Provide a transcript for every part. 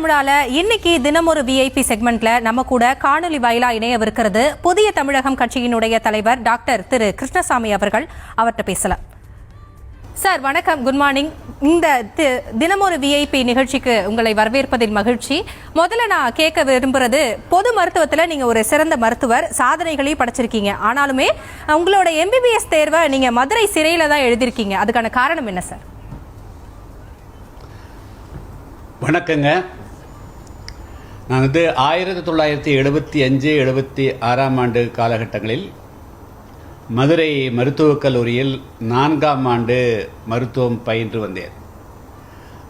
தமிழால இன்னைக்கு தினமொரு விஐபி செக்மெண்ட்ல நம்ம கூட காணொலி வாயிலா இணையவிருக்கிறது புதிய தமிழகம் கட்சியினுடைய தலைவர் டாக்டர் திரு கிருஷ்ணசாமி அவர்கள். அவர்கிட்ட பேசலாம். சார் வணக்கம். குட் மார்னிங் இந்த தி- தினமொரு விஐபி நிகழ்ச்சிக்கு உங்களை வரவேற்பதில் மகிழ்ச்சி. முதல்ல நான் கேட்க விரும்புறது பொது மருத்துவத்தில் நீங்க ஒரு சிறந்த மருத்துவர் சாதனைகளையும் படைச்சிருக்கீங்க. ஆனாலுமே உங்களோட எம்பிபிஎஸ் தேர்வை நீங்க மதுரை சிறையில தான் எழுதியிருக்கீங்க. அதுக்கான காரணம் என்ன சார்? வணக்கங்க. நான் வந்து ஆயிரத்தி தொள்ளாயிரத்தி எழுபத்தி அஞ்சு எழுபத்தி ஆறாம் ஆண்டு காலகட்டங்களில் மதுரை மருத்துவக் கல்லூரியில் நான்காம் ஆண்டு மருத்துவம் பயின்று வந்தேன்.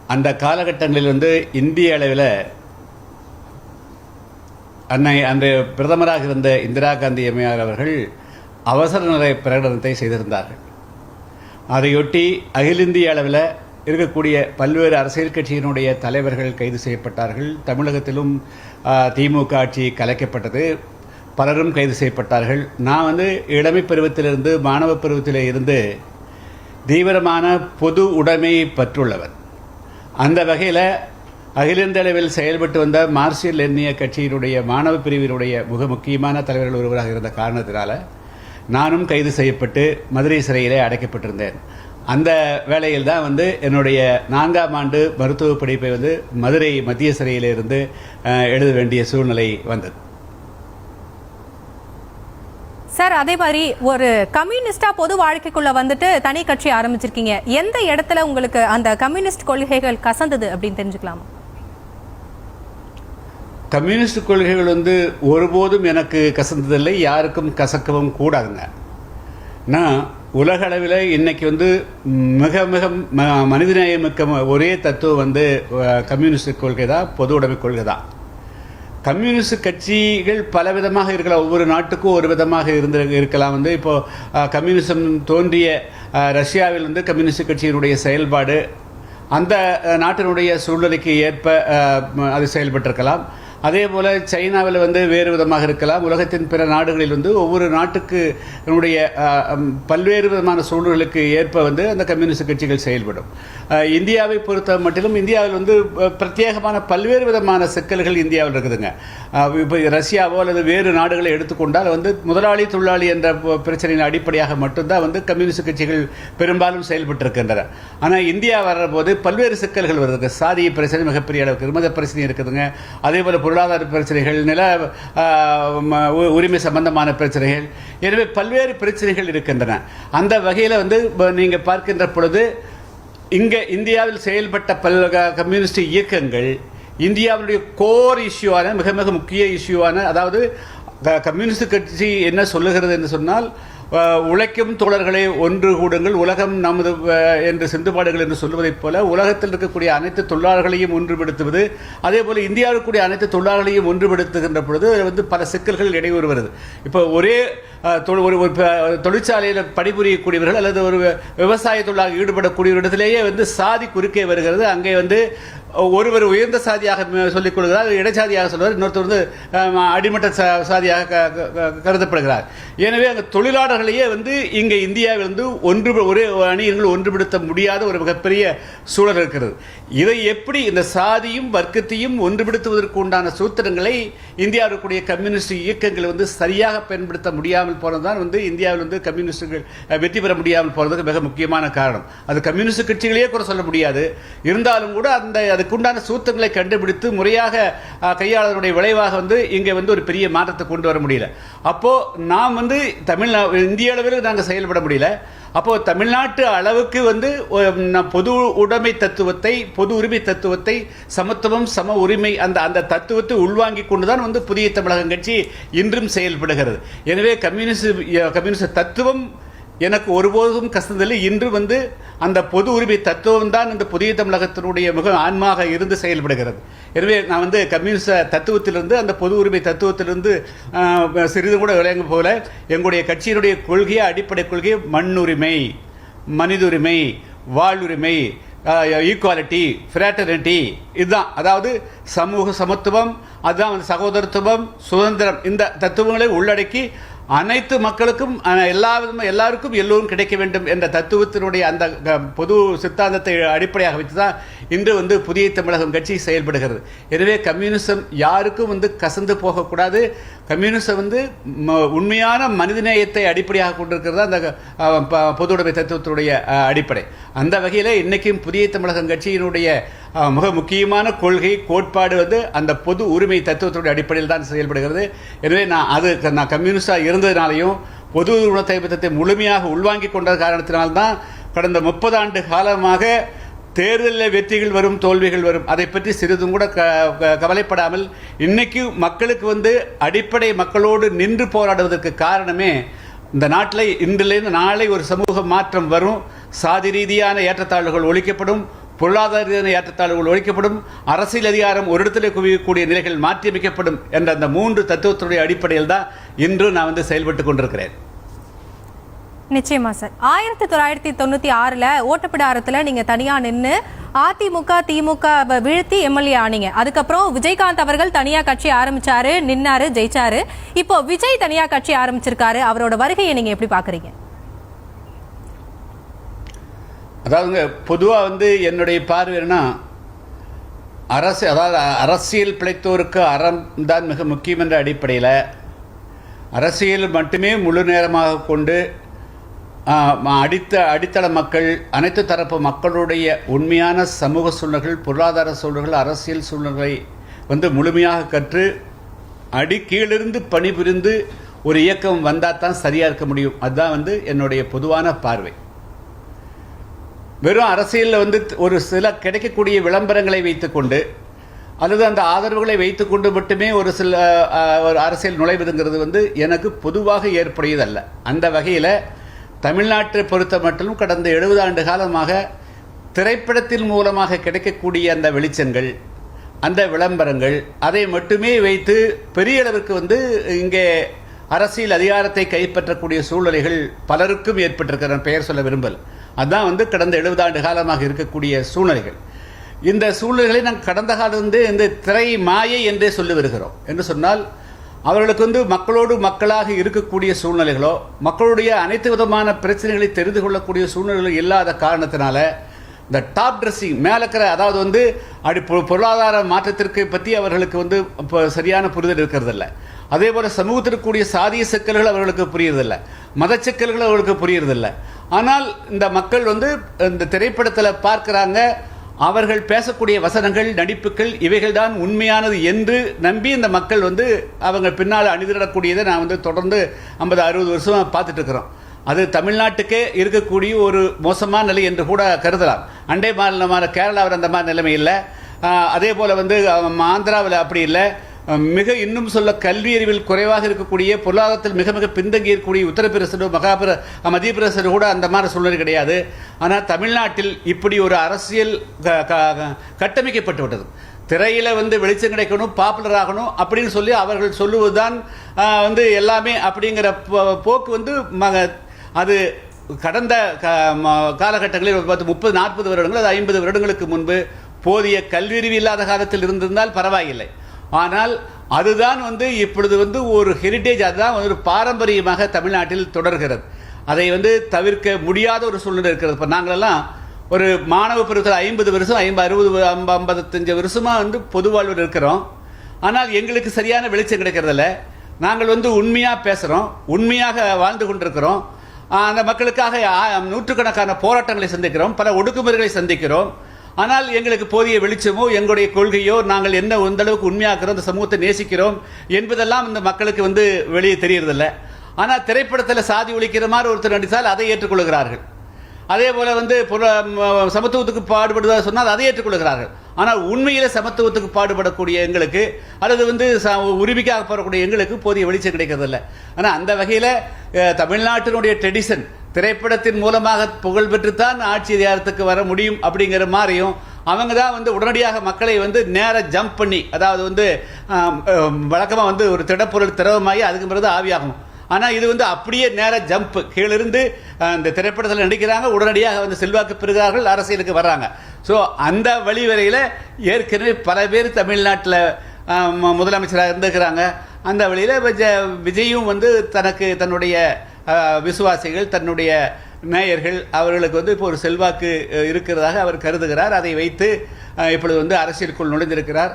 அந்த காலகட்டங்களில் வந்து இந்திய அளவில் அன்னை அன்று பிரதமராக இருந்த இந்திரா காந்தி எம்மையார் அவர்கள் அவசர நிலை பிரகடனத்தை செய்திருந்தார்கள். அதையொட்டி அகில இந்திய அளவில் இருக்கக்கூடிய பல்வேறு அரசியல் கட்சியினுடைய தலைவர்கள் கைது செய்யப்பட்டார்கள். தமிழகத்திலும் திமுக ஆட்சி கலைக்கப்பட்டது. பலரும் கைது செய்யப்பட்டார்கள். நான் வந்து இளமை பருவத்திலிருந்து மாணவ பருவத்தில் இருந்து தீவிரமான பொது உடைமை பற்றுள்ளவர் அந்த வகையில் அகில இந்திய அளவில் செயல்பட்டு வந்த மார்க்சியல் எண்ணிய கட்சியினுடைய மாணவ பிரிவினுடைய மிக முக்கியமான தலைவர்கள் ஒருவராக இருந்த காரணத்தினால நானும் கைது செய்யப்பட்டு மதுரை சிறையிலே அடைக்கப்பட்டிருந்தேன். அந்த வேளையில் தான் வந்து என்னுடைய நான்காம் ஆண்டு மருத்துவ படிப்பை வந்து மதுரை மத்திய சிறையிலிருந்து எழுத வேண்டிய சூழ்நிலை வந்தது. சார் அதே மாதிரி ஒரு கம்யூனிஸ்டா பொது வாழ்க்கைக்குள்ள வந்துட்டு தனி கட்சி ஆரம்பிச்சிருக்கீங்க. எந்த இடத்துல உங்களுக்கு அந்த கம்யூனிஸ்ட் கொள்கைகள் கசந்தது அப்படின்னு தெரிஞ்சுக்கலாமா? கம்யூனிஸ்ட் கொள்கைகள் வந்து ஒருபோதும் எனக்கு கசந்ததில்லை யாருக்கும் கசக்கவும் கூடாதுங்க. நான் உலகளவில் இன்னைக்கு வந்து மிக மிக ம- மனிதநேயமிக்க ஒரே தத்துவம் வந்து கம்யூனிஸ்ட் கொள்கை தான் பொது உடைமை கொள்கை தான். கம்யூனிஸ்ட் கட்சிகள் பல விதமாக இருக்கலாம். ஒவ்வொரு நாட்டுக்கும் ஒரு விதமாக இருந்து இருக்கலாம். வந்து இப்போது கம்யூனிசம் தோன்றிய ரஷ்யாவில் வந்து கம்யூனிஸ்ட் கட்சியினுடைய செயல்பாடு அந்த நாட்டினுடைய சூழ்நிலைக்கு ஏற்ப அது செயல்பட்டிருக்கலாம். அதே போல் சைனாவில் வந்து வேறு விதமாக இருக்கலாம். உலகத்தின் பிற நாடுகளில் வந்து ஒவ்வொரு நாட்டுக்கு என்னுடைய பல்வேறு விதமான சூழல்களுக்கு ஏற்ப வந்து அந்த கம்யூனிஸ்ட் கட்சிகள் செயல்படும். இந்தியாவை பொறுத்த மட்டிலும் இந்தியாவில் வந்து பிரத்யேகமான பல்வேறு விதமான சிக்கல்கள் இந்தியாவில் இருக்குதுங்க. இப்போ ரஷ்யாவோ அல்லது வேறு நாடுகளை எடுத்துக்கொண்டால் வந்து முதலாளி தொழிலாளி என்ற ப- பிரச்சனையின் அடிப்படையாக மட்டும்தான் வந்து கம்யூனிஸ்ட் கட்சிகள் பெரும்பாலும் செயல்பட்டிருக்கின்றன. ஆனால் இந்தியா வர்ற போது பல்வேறு சிக்கல்கள் வருதுங்க. சாதிய பிரச்சனை மிகப்பெரிய அளவுக்கு மத பிரச்சனை இருக்குதுங்க. அதே போல் பொருளாதார பிரச்சனைகள் நில ம- உ- உரிமை சம்பந்தமான பிரச்சனைகள் எனவே பல்வேறு பிரச்சனைகள் இருக்கின்றன. அந்த வகையில் வந்து நீங்கள் பார்க்கின்ற பொழுது இங்கே இந்தியாவில் செயல்பட்ட பல் க- கம்யூனிஸ்ட் இயக்கங்கள் இந்தியாவுடைய கோர் இஷ்யூவான மிக மிக முக்கிய இஷ்யூவான அதாவது கம்யூனிஸ்ட் கட்சி என்ன சொல்லுகிறது என்று சொன்னால் உழைக்கும் தோழர்களை ஒன்று கூடுங்கள். உலகம் நமது என்று சிந்துபாடுகள் என்று சொல்வதைப் போல உலகத்தில் இருக்கக்கூடிய அனைத்து தொழிலாளர்களையும் ஒன்றுபடுத்துவது அதே போல இந்தியாவில் இருக்கக்கூடிய அனைத்து தொழிலாளர்களையும் ஒன்றுபடுத்துகின்ற பொழுது வந்து பல சிக்கல்கள் இடையூறு வருது இப்போ ஒரே ஒரு ஒரு தொழிற்சாலையில் பணிபுரியக்கூடியவர்கள் அல்லது ஒரு விவசாய தொழிலாக ஈடுபடக்கூடிய இடத்திலேயே வந்து சாதி குறுக்கே வருகிறது. அங்கே வந்து ஒருவர் உயர்ந்த சாதியாக சொல்லிக் கொள்கிறார் இடைச்சாதியாக சொல்வார் இன்னொருத்தர் வந்து அடிமட்ட சா- சாதியாக க- க- கருதப்படுகிறார். எனவே அங்கே தொழிலாளர்களையே வந்து இங்கே இந்தியாவில் வந்து ஒன்று ஒரே அணியினர்கள் ஒன்றுபடுத்த முடியாத ஒரு மிகப்பெரிய சூழல் இருக்கிறது. இதை எப்படி இந்த சாதியும் வர்க்கத்தையும் ஒன்றுபடுத்துவதற்கு உண்டான சூத்திரங்களை இந்தியாவில் இருக்கக்கூடிய கம்யூனிஸ்ட் இயக்கங்களை வந்து சரியாக பயன்படுத்த முடியாமல் போனதுதான் வந்து இந்தியாவில் வந்து கம்யூனிஸ்டுகள் வெற்றி பெற முடியாமல் போனதுக்கு மிக முக்கியமான காரணம். அது கம்யூனிஸ்ட் கட்சிகளையே கூட சொல்ல முடியாது. இருந்தாலும் கூட அந்த அதுக்குண்டான சூத்திரங்களை கண்டுபிடித்து முறையாக கையாளர்களுடைய விளைவாக வந்து இங்கே வந்து ஒரு பெரிய மாற்றத்தை கொண்டு வர முடியல. அப்போது நாம் வந்து தமிழ்நா இந்திய அளவில் நாங்கள் செயல்பட முடியல. அப்போ தமிழ்நாட்டு அளவுக்கு வந்து பொது உடைமை தத்துவத்தை பொது உரிமை தத்துவத்தை சமத்துவம் சம உரிமை அந்த அந்த தத்துவத்தை உள்வாங்கிக் கொண்டுதான் வந்து புதிய தமிழகம் கட்சி இன்றும் செயல்படுகிறது. எனவே கம்யூனிஸ்ட் கம்யூனிஸ்ட் தத்துவம் எனக்கு ஒருபோதும் கசந்ததில்லை இன்று வந்து அந்த பொது உரிமை தத்துவம் தான் இந்த புதிய தமிழகத்தினுடைய மிக ஆன்மாக இருந்து செயல்படுகிறது. எனவே நான் வந்து கம்யூனிஸ்ட தத்துவத்திலிருந்து அந்த பொது உரிமை தத்துவத்திலிருந்து சிறிது கூட விளங்க போல எங்களுடைய கட்சியினுடைய கொள்கையை அடிப்படை கொள்கை மண்ணுரிமை மனிதுரிமை வாழ்வுரிமை ஈக்குவாலிட்டி ஃப்ராட்டர்னிட்டி இதுதான். அதாவது சமூக சமத்துவம் அதுதான் வந்து சகோதரத்துவம் சுதந்திரம். இந்த தத்துவங்களை உள்ளடக்கி அனைத்து மக்களுக்கும் எல்லா விதமும் எல்லாருக்கும் எல்லோரும் கிடைக்க வேண்டும் என்ற தத்துவத்தினுடைய அந்த க- பொது சித்தாந்தத்தை அடிப்படையாக வைத்து தான் இன்று வந்து புதிய தமிழகம் கட்சி செயல்படுகிறது. எனவே கம்யூனிசம் யாருக்கும் வந்து கசந்து போகக்கூடாது. கம்யூனிசம் வந்து ம- உண்மையான மனிதநேயத்தை அடிப்படையாக கொண்டிருக்கிறது அந்த அஹ், ப- பொதுவுடைமை தத்துவத்தினுடைய அடிப்படை. அந்த வகையில் இன்றைக்கும் புதிய தமிழகம் கட்சியினுடைய மிக முக்கியமான கொள்கை கோட்பாடு வந்து அந்த பொது உரிமை தத்துவத்தினுடைய அடிப்படையில் தான் செயல்படுகிறது. எனவே நான் அது நான் கம்யூனிஸ்டாக இருந்ததுனாலையும் பொது உணர்த்தை முழுமையாக உள்வாங்கிக் கொண்ட காரணத்தினால்தான் கடந்த முப்பது ஆண்டு காலமாக தேர்தலில் வெற்றிகள் வரும் தோல்விகள் வரும். அதை பற்றி சிறிதும் கூட க க- கவலைப்படாமல் இன்னைக்கு மக்களுக்கு வந்து அடிப்படை மக்களோடு நின்று போராடுவதற்கு காரணமே இந்த நாட்டில் இன்றிலிருந்து நாளை ஒரு சமூக மாற்றம் வரும். சாதி ரீதியான ஏற்றத்தாழ்வுகள் ஒழிக்கப்படும். பொருளாதார ரீதியான ஏற்றத்தாழ்வுகள் ஒழிக்கப்படும் அரசியல் அதிகாரம் ஒரு இடத்துல குவியக்கூடிய நிலைகள் மாற்றியமைக்கப்படும் என்ற அந்த மூன்று தத்துவத்தினுடைய அடிப்படையில் தான் இன்று நான் வந்து செயல்பட்டு கொண்டிருக்கிறேன். நிச்சயமா சார். ஆயிரத்தி தொள்ளாயிரத்தி தொண்ணூற்றி ஆறில் ஓட்டப்பிடாரத்தில் நீங்கள் தனியாக நின்று அதிமுக திமுக வீழ்த்தி எம்எல்ஏ ஆனீங்க. அதுக்கப்புறம் விஜயகாந்த் அவர்கள் தனியாக கட்சி ஆரம்பிச்சாரு நின்னாரு ஜெயிச்சாரு. இப்போ விஜய் தனியாக கட்சி ஆரம்பிச்சிருக்காரு. அவரோட வருகையை நீங்கள் எப்படி பார்க்குறீங்க? அதாவதுங்க பொதுவாக வந்து என்னுடைய பார்வை அரசு அதாவது அரசியல் பிழைத்தோருக்கு அறம் தான் மிக முக்கியம் என்ற அடிப்படையில் அரசியல் மட்டுமே முழு நேரமாக கொண்டு அடித்த அடித்தள மக்கள் அனைத்து தரப்பு மக்களுடைய உண்மையான சமூக சூழ்நிலைகள் பொருளாதார சூழ்நிலைகள் அரசியல் சூழ்நிலை வந்து முழுமையாக கற்று அடி கீழிருந்து பணிபுரிந்து ஒரு இயக்கம் வந்தால் தான் சரியாக இருக்க முடியும். அதுதான் வந்து என்னுடைய பொதுவான பார்வை. வெறும் அரசியலில் வந்து ஒரு சில கிடைக்கக்கூடிய விளம்பரங்களை வைத்துக்கொண்டு அல்லது அந்த ஆதரவுகளை வைத்துக்கொண்டு மட்டுமே ஒரு சில ஒரு அரசியல் நுழைவதுங்கிறது வந்து எனக்கு பொதுவாக ஏற்புடையதல்ல. அந்த வகையில் தமிழ்நாட்டை பொறுத்த மட்டும் கடந்த எழுபது ஆண்டு காலமாக திரைப்படத்தின் மூலமாக கிடைக்கக்கூடிய அந்த வெளிச்சங்கள் அந்த விளம்பரங்கள் அதை மட்டுமே வைத்து பெரிய அளவுக்கு வந்து இங்கே அரசியல் அதிகாரத்தை கைப்பற்றக்கூடிய சூழ்நிலைகள் பலருக்கும் ஏற்பட்டிருக்கிறேன் பெயர் சொல்ல விரும்பல். அதான் வந்து கடந்த எழுபது ஆண்டு காலமாக இருக்கக்கூடிய சூழ்நிலைகள். இந்த சூழ்நிலைகளை நாம் கடந்த காலம் வந்து இந்த திரை மாயை என்றே சொல்லி வருகிறோம். என்று சொன்னால் அவர்களுக்கு வந்து மக்களோடு மக்களாக இருக்கக்கூடிய சூழ்நிலைகளோ மக்களுடைய அனைத்து விதமான பிரச்சனைகளை தெரிந்து கொள்ளக்கூடிய சூழ்நிலைகளோ இல்லாத காரணத்தினால இந்த டாப் ட்ரெஸ்ஸிங் மேலே இருக்கிற அதாவது வந்து அடி பொ- பொருளாதார மாற்றத்திற்கு பற்றி அவர்களுக்கு வந்து இப்போ சரியான புரிதல் இருக்கிறதில்ல. அதே போல் சமூகத்திற்குரிய சாதிய சிக்கல்கள் அவர்களுக்கு புரியறதில்லை. மத சிக்கல்கள் அவர்களுக்கு புரியறதில்லை. ஆனால் இந்த மக்கள் வந்து இந்த திரைப்படத்தில் பார்க்குறாங்க அவர்கள் பேசக்கூடிய வசனங்கள் நடிப்புகள் இவைகள் தான் உண்மையானது என்று நம்பி இந்த மக்கள் வந்து அவங்க பின்னால் அணிதிடக்கூடியதை நான் வந்து தொடர்ந்து ஐம்பது அறுபது வருஷமாக பார்த்துட்டு இருக்கிறோம் அது தமிழ்நாட்டுக்கே இருக்கக்கூடிய ஒரு மோசமான நிலை என்று கூட கருதலாம். அண்டை மாநிலமான கேரளாவில் அந்த மாதிரி நிலைமை இல்லை. அதே போல் வந்து ஆந்திராவில் அப்படி இல்லை. மிக இன்னும் சொல்ல கல்வி அறிவில் குறைவாக இருக்கக்கூடிய பொருளாதாரத்தில் மிக மிக பின்தங்கி இருக்கக்கூடிய மகாபிர மத்திய பிரசனோ கூட அந்த மாதிரி சூழ்நிலை கிடையாது. ஆனால் தமிழ்நாட்டில் இப்படி ஒரு அரசியல் க- கட்டமைக்கப்பட்டு விட்டது. திரையில் வந்து வெளிச்சம் கிடைக்கணும் பாப்புலர் ஆகணும் அப்படின்னு சொல்லி அவர்கள் சொல்லுவதுதான் வந்து எல்லாமே அப்படிங்கிற போ- போக்கு வந்து அது கடந்த க- ம- காலகட்டங்களில் பார்த்து முப்பது நாற்பது வருடங்கள் அது ஐம்பது வருடங்களுக்கு முன்பு போதிய கல்வியறிவு இல்லாத காலத்தில் இருந்திருந்தால் பரவாயில்லை. ஆனால் அதுதான் வந்து இப்பொழுது வந்து ஒரு ஹெரிட்டேஜ் அதுதான் ஒரு பாரம்பரியமாக தமிழ்நாட்டில் தொடர்கிறது. அதை வந்து தவிர்க்க முடியாத ஒரு சூழ்நிலை இருக்கிறது. இப்போ நாங்களெல்லாம் ஒரு மாணவ பருவத்தில் ஐம்பது வருஷம் ஐம்பது அறுபது ஐம்பது ஐம்பத்தஞ்சு வருஷமாக வந்து பொது வாழ்வில் இருக்கிறோம். ஆனால் எங்களுக்கு சரியான வெளிச்சம் கிடைக்கிறதில்ல. நாங்கள் வந்து உண்மையாக பேசுகிறோம் உண்மையாக வாழ்ந்து கொண்டிருக்கிறோம். அந்த மக்களுக்காக நூற்றுக்கணக்கான போராட்டங்களை சந்திக்கிறோம். பல ஒடுக்குமுறைகளை சந்திக்கிறோம். ஆனால் எங்களுக்கு போதிய வெளிச்சமோ எங்களுடைய கொள்கையோ நாங்கள் என்ன எந்த அளவுக்கு உண்மையாக்குறோம் இந்த சமூகத்தை நேசிக்கிறோம் என்பதெல்லாம் இந்த மக்களுக்கு வந்து வெளியே தெரியறதில்ல. ஆனால் திரைப்படத்தில் சாதி ஒழிக்கிற மாதிரி ஒருத்தர் நடித்தால் அதை ஏற்றுக்கொள்கிறார்கள். அதே போல வந்து சமத்துவத்துக்கு பாடுபடுவதாக சொன்னால் அதை ஏற்றுக்கொள்கிறார்கள். ஆனால் உண்மையில் சமத்துவத்துக்கு பாடுபடக்கூடிய எங்களுக்கு அல்லது வந்து ச- உரிமைக்காக போகக்கூடிய எங்களுக்கு போதிய வெளிச்சம் கிடைக்கிறதில்ல. ஆனால் அந்த வகையில் தமிழ்நாட்டினுடைய ட்ரெடிஷன் திரைப்படத்தின் மூலமாக புகழ் பெற்றுத்தான் ஆட்சி அதிகாரத்துக்கு வர முடியும் அப்படிங்கிற மாதிரியும் அவங்க தான் வந்து உடனடியாக மக்களை வந்து நேர ஜம்ப் பண்ணி அதாவது வந்து வழக்கமாக வந்து ஒரு திடப்பொருள் திரவமாகி அதுக்கு பிறகு ஆவியாகும். ஆனால் இது வந்து அப்படியே நேர ஜம்ப் கீழிருந்து அந்த இந்த திரைப்படத்தில் நடிக்கிறாங்க உடனடியாக வந்து செல்வாக்கு பெறுகிறார்கள் அரசியலுக்கு வர்றாங்க. ஸோ அந்த வழிவரையில் ஏற்கனவே பல பேர் தமிழ்நாட்டில் முதலமைச்சராக இருந்திருக்கிறாங்க. அந்த வழியில் விஜயும் வந்து தனக்கு தன்னுடைய விசுவாசிகள் தன்னுடைய மேயர்கள் அவர்களுக்கு வந்து இப்போ ஒரு செல்வாக்கு இருக்கிறதாக அவர் கருதுகிறார். அதை வைத்து இப்பொழுது வந்து அரசியலுக்குள் நுழைந்திருக்கிறார்.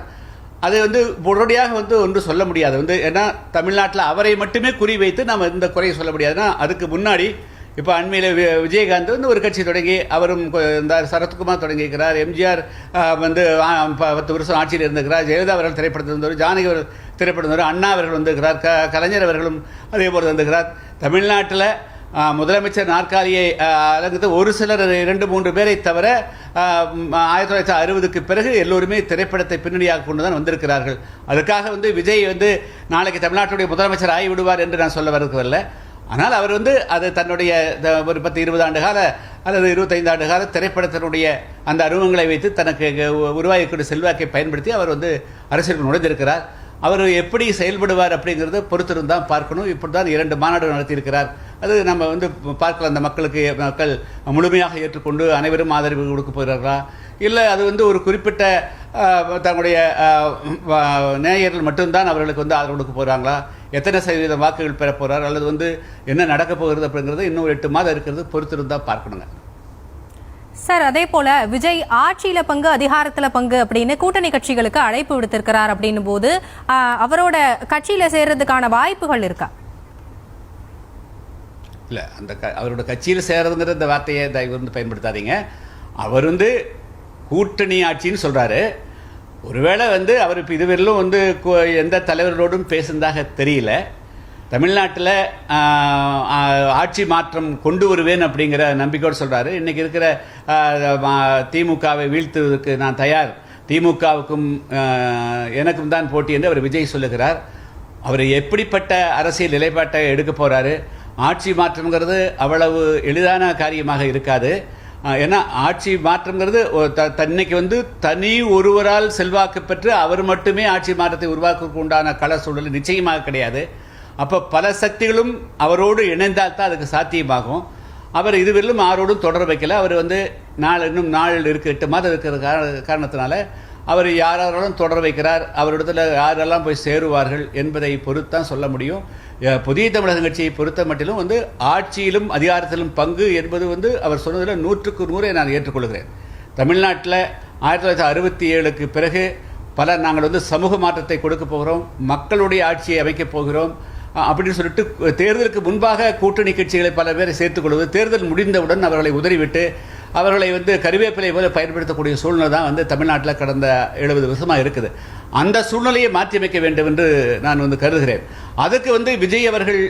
அது வந்து உடனடியாக வந்து ஒன்று சொல்ல முடியாது. வந்து ஏன்னா தமிழ்நாட்டில் அவரை மட்டுமே குறி வைத்து நம்ம இந்த குறையை சொல்ல முடியாதுன்னா அதுக்கு முன்னாடி இப்போ அண்மையில் விஜயகாந்த் வந்து ஒரு கட்சி தொடங்கி அவரும் கொ- இந்த சரத்குமார் தொடங்கியிருக்கிறார். எம்ஜிஆர் வந்து பத்து வருஷம் ஆட்சியில் இருந்திருக்கிறார். ஜெயலலிதா அவர்கள் திரைப்படத்தில் இருந்தவர் ஜானகி அவர்கள் திரைப்படம் இருந்தவர் அண்ணா அவர்கள் வந்திருக்கிறார். க கலைஞர் அவர்களும் அதே போல் வந்திருக்கிறார். தமிழ்நாட்டில் முதலமைச்சர் நாற்காலியை அலங்கத்து ஒரு சிலர் இரண்டு மூன்று பேரை தவிர ஆயிரத்தி தொள்ளாயிரத்தி அறுபதுக்கு பிறகு எல்லோருமே திரைப்படத்தை பின்னணியாக கொண்டு தான் வந்திருக்கிறார்கள். அதுக்காக வந்து விஜய் வந்து நாளைக்கு தமிழ்நாட்டுடைய முதலமைச்சர் ஆகிவிடுவார் என்று நான் சொல்ல வரவில்லை ஆனால் அவர் வந்து அது தன்னுடைய த- ஒரு பத்து இருபது ஆண்டு கால அல்லது இருபத்தைந்து ஆண்டு கால திரைப்படத்தினுடைய அந்த அருவங்களை வைத்து தனக்கு உ- செல்வாக்கை பயன்படுத்தி அவர் வந்து அரசியலுக்கு நுழைந்திருக்கிறார் அவர் எப்படி செயல்படுவார் அப்படிங்கிறத பொறுத்திருந்தான் பார்க்கணும். இப்படி தான் இரண்டு மாநாடு நடத்தியிருக்கிறார். அது நம்ம வந்து பார்க்கலாம். அந்த மக்களுக்கு மக்கள் முழுமையாக ஏற்றுக்கொண்டு அனைவரும் ஆதரவு கொடுக்க போகிறார்களா? இல்லை அது வந்து ஒரு குறிப்பிட்ட தங்களுடைய நேயர்கள் மட்டும்தான் அவர்களுக்கு வந்து ஆதரவு கொடுக்க போகிறாங்களா? எத்தனை சதவீதம் வாக்குகள் பெற போகிறார்? அல்லது வந்து என்ன நடக்க போகிறது அப்படிங்கிறது இன்னும் எட்டு மாதம் இருக்கிறது பொறுத்திருந்தால் பார்க்கணுங்க. சார் அதே போல விஜய் ஆட்சியில பங்கு அதிகாரத்துல பங்கு அப்படின்னு கூட்டணி கட்சிகளுக்கு அழைப்பு விடுத்திருக்கிறார் அப்படின்னும் போது அவரோட கட்சியில சேர்றதுக்கான வாய்ப்புகள் இருக்கா? இல்லை அந்த க அவரோட கட்சியில் சேர்றதுங்கிற இந்த வார்த்தையை தயவு வந்து பயன்படுத்தாதீங்க. அவர் வந்து கூட்டணி ஆட்சின்னு சொல்கிறாரு ஒருவேளை வந்து அவர் இப்போ இதுவரையிலும் வந்து எந்த தலைவர்களோடும் பேசுனதாக தெரியல. தமிழ்நாட்டில் ஆட்சி மாற்றம் கொண்டு வருவேன் அப்படிங்கிற நம்பிக்கையோடு சொல்கிறாரு இன்றைக்கி இருக்கிற திமுகவை வீழ்த்துவதற்கு நான் தயார். திமுகவுக்கும் எனக்கும் தான் போட்டி என்று அவர் விஜய் சொல்லுகிறார். அவர் எப்படிப்பட்ட அரசியல் நிலைப்பாட்டை எடுக்க போகிறாரு ஆட்சி மாற்றம்ங்கிறது அவ்வளவு எளிதான காரியமாக இருக்காது. ஏன்னா ஆட்சி மாற்றம்ங்கிறது ஒரு தன்னைக்கு வந்து தனி ஒருவரால் செல்வாக்கு பெற்று அவர் மட்டுமே ஆட்சி மாற்றத்தை உருவாக்குவதற்கு உண்டான கள சூழல் நிச்சயமாக கிடையாது. அப்போ பல சக்திகளும் அவரோடு இணைந்தால் தான் அதுக்கு சாத்தியமாகும். அவர் இதுவரையிலும் யாரோடும் தொடர வைக்கல. அவர் வந்து நாள் இன்னும் நாள் இருக்கு எட்டு மாதம் இருக்கிற காரணத்தினால அவர் யாராலும் தொடர வைக்கிறார். அவரிடத்தில் யாரெல்லாம் போய் சேருவார்கள் என்பதை பொறுத்தான் சொல்ல முடியும். புதிய தமிழக கட்சியை பொறுத்த மட்டிலும் வந்து ஆட்சியிலும் அதிகாரத்திலும் பங்கு என்பது வந்து அவர் சொன்னதில் நூற்றுக்கு நூறை நான் ஏற்றுக்கொள்கிறேன். தமிழ்நாட்டில் ஆயிரத்தி தொள்ளாயிரத்தி அறுபத்தி ஏழுக்கு பிறகு பல நாங்கள் வந்து சமூக மாற்றத்தை கொடுக்க போகிறோம். மக்களுடைய ஆட்சியை அமைக்கப் போகிறோம். அப்படின்னு சொல்லிட்டு தேர்தலுக்கு முன்பாக கூட்டணி கட்சிகளை பல பேரை சேர்த்துக் கொள்வது தேர்தல் முடிந்தவுடன் அவர்களை உதறிவிட்டு அவர்களை வந்து கருவேப்பிலை போல பயன்படுத்தக்கூடிய சூழ்நிலை தான் வந்து தமிழ்நாட்டில் கடந்த எழுபது வருஷமாக இருக்குது. அந்த சூழ்நிலையை மாற்றியமைக்க வேண்டும் என்று நான் வந்து கருதுகிறேன். அதுக்கு வந்து விஜய் அவர்கள்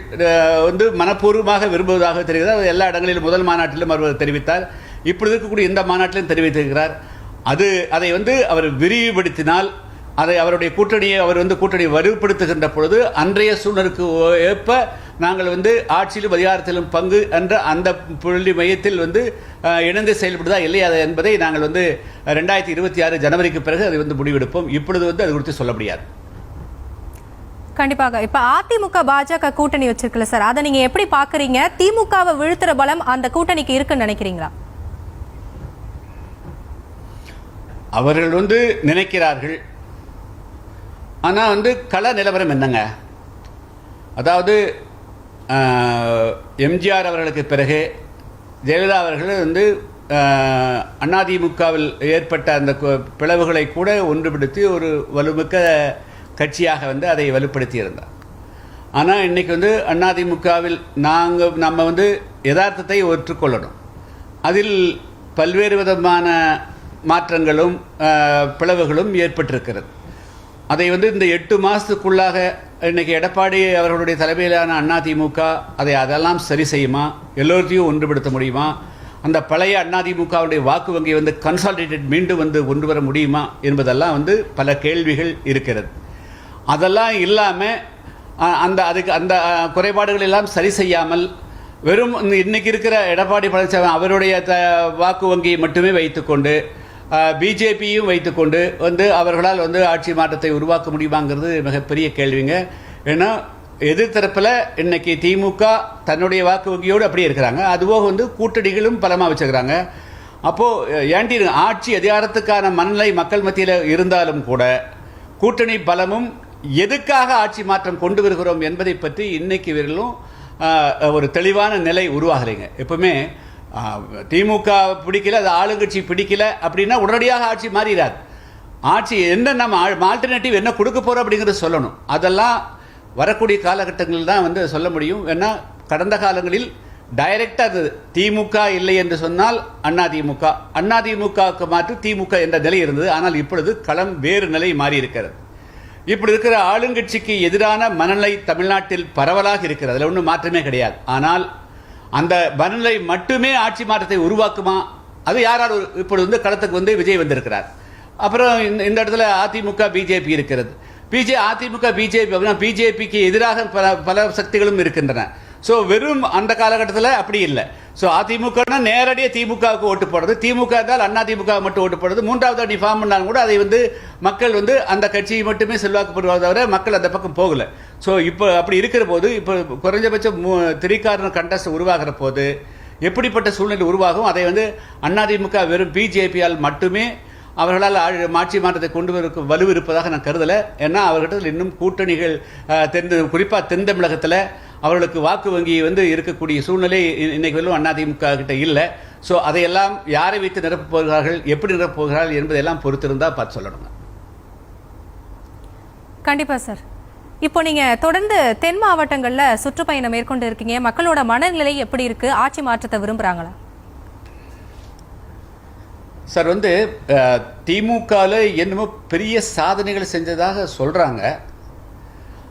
வந்து மனப்பூர்வமாக விரும்புவதாக தெரிகிறது. அவர் எல்லா இடங்களிலும் முதல் மாநாட்டிலும் அவர் தெரிவித்தார். இப்படி இருக்கக்கூடிய இந்த மாநாட்டிலும் தெரிவித்திருக்கிறார். அது அதை வந்து அவர் விரிவுபடுத்தினால் அதை அவருடைய கூட்டணியை அவர் வந்து கூட்டணி வலுப்படுத்துகின்ற பொழுது அன்றைய சூழலுக்கு ஏற்ப நாங்கள் வந்து ஆட்சியிலும் அதிகாரத்திலும் பங்கு என்ற அந்த புள்ளி மையத்தில் வந்து இணைந்து செயல்படுதா இல்லையா என்பதை நாங்கள் வந்து ரெண்டாயிரத்தி இருபத்தி ஆறு ஜனவரிக்கு பிறகு அதை வந்து முடிவெடுப்போம். இப்பொழுது வந்து அது குறித்து சொல்ல முடியாது. கண்டிப்பாக. இப்ப அதிமுக பாஜக கூட்டணி வச்சிருக்கல சார். அதை நீங்க எப்படி பாக்குறீங்க திமுகவை வீழ்த்துற பலம் அந்த கூட்டணிக்கு இருக்குன்னு நினைக்கிறீங்களா? அவர்கள் வந்து நினைக்கிறார்கள். ஆனால் வந்து கள நிலவரம் என்னங்க? அதாவது எம்ஜிஆர் அவர்களுக்கு பிறகு ஜெயலலிதா அவர்கள் வந்து அதிமுகவில் ஏற்பட்ட அந்த கு- பிளவுகளை கூட ஒன்றுபடுத்தி ஒரு வலுமிக்க கட்சியாக வந்து அதை வலுப்படுத்தி இருந்தார் ஆனால் இன்றைக்கி வந்து அதிமுகவில் நாங்கள் நம்ம வந்து யதார்த்தத்தை ஒற்றுக்கொள்ளணும். அதில் பல்வேறு விதமான மாற்றங்களும் பிளவுகளும் ஏற்பட்டிருக்கிறது. அதை வந்து இந்த எட்டு மாதத்துக்குள்ளாக இன்னைக்கு எடப்பாடி அவர்களுடைய தலைமையிலான அதிமுக அதை அதெல்லாம் சரி செய்யுமா? எல்லோர்த்தையும் ஒன்றுபடுத்த முடியுமா? அந்த பழைய அதிமுகவுடைய வாக்கு வங்கியை வந்து கன்சாலிடேட் மீண்டும் வந்து கொண்டு வர முடியுமா? என்பதெல்லாம் வந்து பல கேள்விகள் இருக்கிறது. அதெல்லாம் இல்லாமல் அந்த அதுக்கு அந்த குறைபாடுகள் எல்லாம் சரி செய்யாமல் வெறும் இந்த இன்னைக்கு இருக்கிற எடப்பாடி பழனிசாமி அவருடைய த வாக்கு வங்கியை மட்டுமே வைத்துக்கொண்டு பிஜேபியும் வைத்துக்கொண்டு வந்து அவர்களால் வந்து ஆட்சி மாற்றத்தை உருவாக்க முடியுமாங்கிறது மிகப்பெரிய கேள்விங்க. ஏன்னா எதிர்த்தரப்பில் இன்னைக்கு திமுக தன்னுடைய வாக்கு வங்கியோடு அப்படியே இருக்கிறாங்க. அதுபோக வந்து கூட்டணிகளும் பலமாக வச்சுக்கிறாங்க. அப்போது ஏன்டி ஆட்சி அதிகாரத்துக்கான மனநிலை மக்கள் மத்தியில் இருந்தாலும் கூட கூட்டணி பலமும் எதுக்காக ஆட்சி மாற்றம் கொண்டு வருகிறோம் என்பதை பற்றி இன்னைக்கு வரையிலும் ஒரு தெளிவான நிலை உருவாகலைங்க. எப்பவுமே திமுக பிடிக்கல அது ஆளுங்கட்சி பிடிக்கல அப்படின்னா உடனடியாக ஆட்சி மாறிடாது. ஆட்சி என்ன நம்ம ஆல்டர்னேட்டிவ் என்ன கொடுக்க போகிறோம் அப்படிங்கிறத சொல்லணும். அதெல்லாம் வரக்கூடிய காலகட்டங்களில் தான் வந்து சொல்ல முடியும். ஏன்னா கடந்த காலங்களில் டைரக்டாக அது திமுக இல்லை என்று சொன்னால் அண்ணா திமுக அண்ணா திமுகவுக்கு மாற்று திமுக என்ற நிலை இருந்தது. ஆனால் இப்பொழுது களம் வேறு நிலை மாறி இருக்கிறது இப்படி இருக்கிற ஆளுங்கட்சிக்கு எதிரான மனநிலை தமிழ்நாட்டில் பரவலாக இருக்கிறது. அதில் ஒன்றும் மாற்றமே கிடையாது. ஆனால் அந்த மனநிலை மட்டுமே ஆட்சி மாற்றத்தை உருவாக்குமா? அது யாரால் இப்பொழுது வந்து களத்துக்கு வந்து விஜய் வந்திருக்கிறார். அப்புறம் இந்த இந்த இடத்துல அதிமுக பிஜேபி இருக்கிறது. பிஜே அதிமுக பிஜேபி அப்படின்னா பிஜேபிக்கு எதிராக பல பல சக்திகளும் இருக்கின்றன. ஸோ வெறும் அந்த காலகட்டத்தில் அப்படி இல்லை. ஸோ அதிமுகனா நேரடியாக திமுகவுக்கு ஓட்டு போடுறது. திமுக இருந்தால் அண்ணா திமுக மட்டும் ஓட்டு போடுறது. மூன்றாவது அணி ஃபார்ம் பண்ணாலும் கூட அதை வந்து மக்கள் வந்து அந்த கட்சியை மட்டுமே செல்வாக்குப்படுவதை தவிர மக்கள் அந்த பக்கம் போகல. ஸோ இப்போ அப்படி இருக்கிற போது இப்போ குறைஞ்சபட்சம் திரிகாரண கண்டஸ்ட் உருவாகிற போது எப்படிப்பட்ட சூழ்நிலை உருவாகும்? அதை வந்து அதிமுக வெறும் பிஜேபியால் மட்டுமே அவர்களால் ஆட்சி மாற்றத்தை கொண்டு வர வலு இருப்பதாக நான் கருதலை. ஏன்னா அவர்கிட்ட இன்னும் கூட்டணிகள் தென் குறிப்பாக தென் தமிழகத்தில் அவர்களுக்கு வாக்கு வங்கி வந்து இருக்கக்கூடிய சூழ்நிலை இன்னைக்கு வரலும் அதிமுக கிட்ட இல்லை. ஸோ அதையெல்லாம் யாரை வைத்து நிரப்பப் போகிறார்கள் எப்படி நிரப்பப் போகிறார்கள் என்பதையெல்லாம் பொறுத்திருந்தா பார்த்து சொல்லணுங்க. கண்டிப்பா சார் இப்போ நீங்க தொடர்ந்து தென் மாவட்டங்கள்ல சுற்றுப்பயணம் மேற்கொண்டு இருக்கீங்க. மக்களோட மனநிலை எப்படி இருக்கு? ஆட்சி மாற்றத்தை விரும்புறாங்களா? சார் வந்து திமுகவில் என்னமோ பெரிய சாதனைகள் செஞ்சதாக சொல்கிறாங்க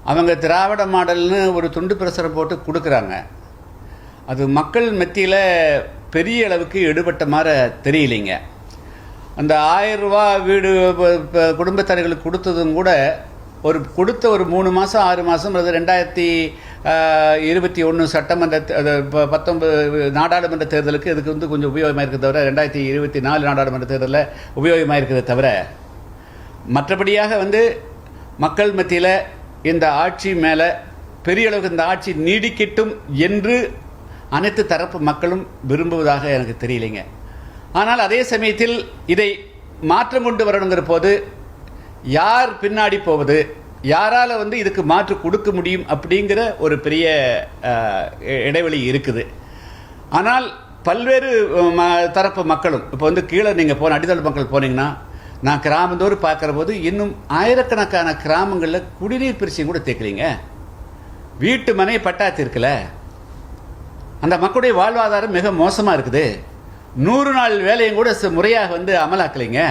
அவங்க திராவிட மாடல்னு ஒரு துண்டு பிரசுரம் போட்டு கொடுக்குறாங்க. அது மக்கள் மத்தியில் பெரிய அளவுக்கு எடுபட்ட மாதிரி தெரியலைங்க. அந்த ஆயிரம் ரூபா வீடு ப- கொடுத்ததும் கூட ஒரு கொடுத்த ஒரு மூணு மாதம் ஆறு மாதம் அது ரெண்டாயிரத்தி இருபத்தி ஒன்று சட்டமன்ற பத்தொன்பது நாடாளுமன்ற தேர்தலுக்கு இதுக்கு வந்து கொஞ்சம் உபயோகமாக இருக்கிறத தவிர ரெண்டாயிரத்தி இருபத்தி நாலு நாடாளுமன்ற தேர்தலில் உபயோகமாக இருக்கிறத தவிர மற்றபடியாக வந்து மக்கள் மத்தியில் இந்த ஆட்சி மேலே பெரிய அளவுக்கு இந்த ஆட்சி நீடிக்கட்டும் என்று அனைத்து தரப்பு மக்களும் விரும்புவதாக எனக்கு தெரியலைங்க. ஆனால் அதே சமயத்தில் இதை மாற்றம் கொண்டு வரணுங்கிற போது யார் பின்னாடி போவது யாரால் வந்து இதுக்கு மாற்று கொடுக்க முடியும் அப்படிங்கிற ஒரு பெரிய இடைவெளி இருக்குது. ஆனால் பல்வேறு ம- தரப்பு மக்களும் இப்போ வந்து கீழே நீங்கள் போன அடித்தள மக்கள் போனீங்கன்னா நான் கிராமந்தோறும் பார்க்குற போது இன்னும் ஆயிரக்கணக்கான கிராமங்களில் குடிநீர் பிரச்சனை கூட தேக்கலீங்க வீட்டு மனை பட்டாத்து இருக்குல்ல அந்த மக்களுடைய வாழ்வாதாரம் மிக மோசமாக இருக்குது. நூறு நாள் வேலையும் கூட முறையாக வந்து அமலாக்கலைங்க.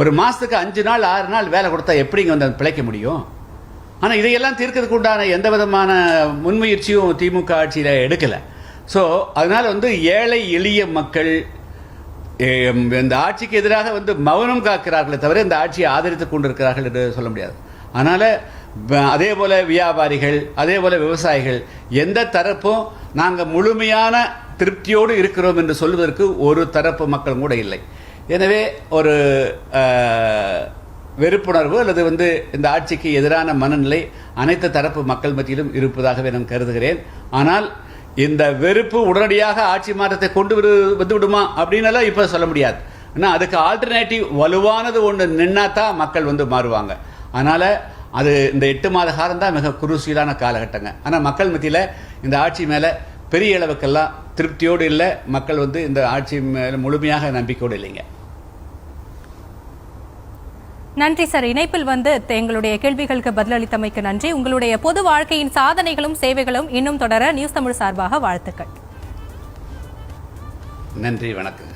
ஒரு மாதத்துக்கு அஞ்சு நாள் ஆறு நாள் வேலை கொடுத்தா எப்படிங்க வந்து பிழைக்க முடியும்? ஆனால் இதையெல்லாம் தீர்க்கிறதுக்கு உண்டான எந்த விதமான முன்முயற்சியும் திமுக ஆட்சியில் எடுக்கலை. ஸோ அதனால் வந்து ஏழை எளிய மக்கள் இந்த ஆட்சிக்கு எதிராக வந்து மௌனம் காக்கிறார்களே தவிர இந்த ஆட்சியை ஆதரித்து கொண்டிருக்கிறார்கள் என்று சொல்ல முடியாது. அதனால் அதே போல் வியாபாரிகள் அதே போல் விவசாயிகள் எந்த தரப்பும் நாங்கள் முழுமையான திருப்தியோடு இருக்கிறோம் என்று சொல்வதற்கு ஒரு தரப்பு மக்களும் கூட இல்லை. எனவே ஒரு வெறுப்புணர்வு அல்லது வந்து இந்த ஆட்சிக்கு எதிரான மனநிலை அனைத்து தரப்பு மக்கள் மத்தியிலும் இருப்பதாகவே நான் கருதுகிறேன். ஆனால் இந்த வெறுப்பு உடனடியாக ஆட்சி மாற்றத்தை கொண்டு வரு வந்து விடுமா அப்படின்னலாம் இப்போ சொல்ல முடியாது. ஆனால் அதுக்கு ஆல்டர்னேட்டிவ் வலுவானது ஒன்று நின்னா தான் மக்கள் வந்து மாறுவாங்க. அதனால் அது இந்த எட்டு மாத காலம் தான் மிக குருசியலான காலகட்டங்க. ஆனால் மக்கள் மத்தியில் இந்த ஆட்சி மேலே பெரிய அளவுக்கெல்லாம் திருப்தியோடு இல்லை. மக்கள் வந்து இந்த ஆட்சி மேலே முழுமையாக நம்பிக்கையோடு இல்லைங்க. நன்றி சார். இணைப்பில் வந்து எங்களுடைய கேள்விகளுக்கு பதிலளித்தமைக்கு நன்றி. உங்களுடைய பொது வாழ்க்கையின் சாதனைகளும் சேவைகளும் இன்னும் தொடர நியூஸ் தமிழ் சார்பாக வாழ்த்துக்கள். நன்றி வணக்கம்.